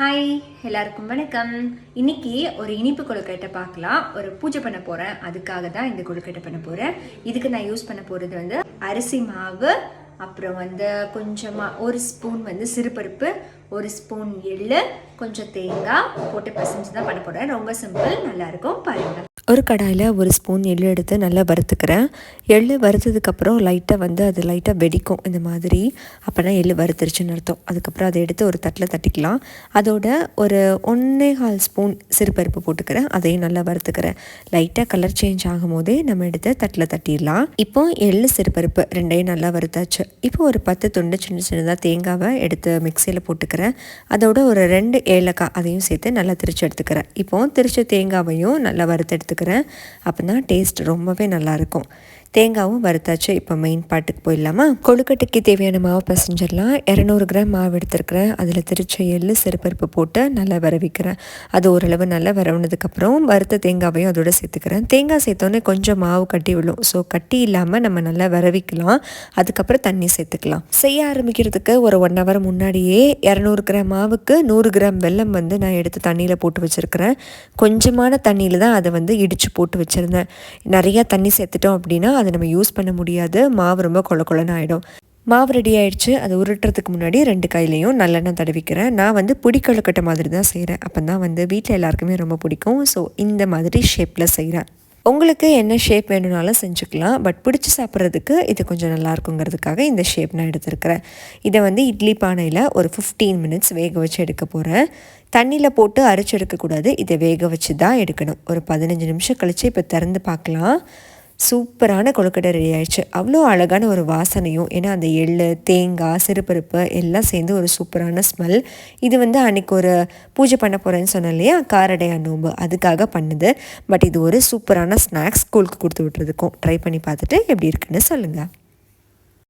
Hi எல்லாருக்கும் வணக்கம். இன்னைக்கு ஒரு இனிப்பு கொழுக்கட்டை பார்க்கலாம். ஒரு பூஜை பண்ண போகிறேன் அதுக்காக தான் இந்த கொழுக்கட்டை பண்ண போகிறேன் இதுக்கு நான் யூஸ் பண்ண போகிறது வந்து அரிசி மாவு அப்புறம் வந்து கொஞ்சமாக ஒரு ஸ்பூன் வந்து சிறுபருப்பு ஒரு ஸ்பூன் எள்ளு கொஞ்சம் தேங்காய் போட்டு பிசைஞ்சு தான் பண்ண போகிறேன் ரொம்ப சிம்பிள் நல்லாயிருக்கும் பாருங்கள் ஒரு கடாயில் ஒரு ஸ்பூன் எள் எடுத்து நல்லா வறுத்துக்கிறேன். எள் வறுத்ததுக்கப்புறம் லைட்டாக வந்து அது லைட்டாக வெடிக்கும் இந்த மாதிரி. அப்போனா எள் வறுத்துருச்சுன்னு அர்த்தம். அதுக்கப்புறம் அதை எடுத்து ஒரு தட்டில் தட்டிக்கலாம். அதோட ஒரு ஒன்றே கால் ஸ்பூன் சிறுபருப்பு போட்டுக்கிறேன். அதையும் நல்லா வறுத்துக்கிறேன். லைட்டாக கலர் சேஞ்ச் ஆகும் போதே நம்ம எடுத்து தட்டில் தட்டிடலாம். இப்போ எள் சிறுபருப்பு ரெண்டையும் நல்லா வறுத்தாச்சு. இப்போ ஒரு பத்து துண்டு சின்ன சின்னதாக தேங்காவை எடுத்து மிக்சியில் போட்டுக்கிறேன். அதோட ஒரு ரெண்டு ஏலக்காய் அதையும் சேர்த்து நல்லா திரிச்சு எடுத்துக்கிறேன். இப்போ திரிச்ச தேங்காவையும் நல்லா வறுத்து எடுத்துக்கிறேன். அப்போ தான் டேஸ்ட் ரொம்பவே நல்லாயிருக்கும். தேங்காவும் வறுத்தாச்சு. இப்போ மெயின் பாட்டுக்கு போயிடலாமா? கொழுக்கட்டைக்கு தேவையான மாவு பசஞ்சிடலாம். இரநூறு கிராம் மாவு எடுத்துருக்கிறேன். அதில் திருச்ச எள்ளு சிறுபருப்பு போட்டு நல்லா வரவிக்கிறேன் அது ஓரளவு நல்லா வரவுனதுக்கப்புறம் வறுத்த தேங்காவையும் அதோட சேர்த்துக்கிறேன். தேங்காய் சேர்த்தோன்னே கொஞ்சம் மாவு கட்டி விழும். ஸோ கட்டி இல்லாமல் நம்ம நல்லா வரவிக்கலாம் அதுக்கப்புறம் தண்ணி சேர்த்துக்கலாம். செய்ய ஆரம்பிக்கிறதுக்கு ஒரு ஒன் ஹவர் முன்னாடியே இரநூறு கிராம் மாவுக்கு நூறு கிராம் வெல்லம் வந்து நான் எடுத்து தண்ணியில் போட்டு வச்சுருக்கிறேன். கொஞ்சமான தண்ணியில் தான் அதை வந்து இடித்து போட்டு வச்சுருந்தேன். நிறையா தண்ணி சேர்த்துட்டோம் அப்படின்னா அதை நம்ம யூஸ் பண்ண முடியாது. மாவு ரொம்ப கொல கொலன்னு ஆகிடும் மாவு ரெடி ஆயிடுச்சு. அது உருட்டுறதுக்கு முன்னாடி ரெண்டு கையிலையும் நல்லெண்ணெய் தடவிக்கிறேன். நான் வந்து பிடிக்கொழுக்கட்டை மாதிரி தான் செய்கிறேன் அப்போ தான் வந்து வீட்டில் எல்லாருக்குமே ரொம்ப பிடிக்கும். ஸோ இந்த மாதிரி ஷேப்பில் செய்கிறேன் உங்களுக்கு என்ன ஷேப் வேணும்னாலும் செஞ்சுக்கலாம். பட் பிடிச்சி சாப்பிட்றதுக்கு இது கொஞ்சம் நல்லா இருக்குங்கிறதுக்காக இந்த ஷேப் நான் எடுத்திருக்கிறேன். இதை வந்து இட்லி பானையில் ஒரு ஃபிஃப்டீன் மினிட்ஸ் வேக வச்சு எடுக்க போகிறேன் தண்ணியில் போட்டு அரைச்சி எடுக்கக்கூடாது. இதை வேக வச்சு தான் எடுக்கணும். ஒரு பதினஞ்சு நிமிஷம் கழித்து இப்போ திறந்து பார்க்கலாம். சூப்பரான கொழுக்கட்டை ரெடி ஆயிடுச்சு. அவ்வளோ அழகான ஒரு வாசனையும் ஏன்னா அந்த எள் தேங்காய் சிறுபருப்பு எல்லாம் சேர்ந்து ஒரு சூப்பரான ஸ்மெல் இது வந்து அன்றைக்கி ஒரு பூஜை பண்ண போகிறேன்னு சொன்னேன் இல்லையா? காரடையா நோம்பு. அதுக்காக பண்ணுது. பட் இது ஒரு சூப்பரான ஸ்நாக்ஸ் ஸ்கூலுக்கு கொடுத்து விட்டுறதுக்கும். ட்ரை பண்ணி பார்த்துட்டு எப்படி இருக்குன்னு சொல்லுங்கள்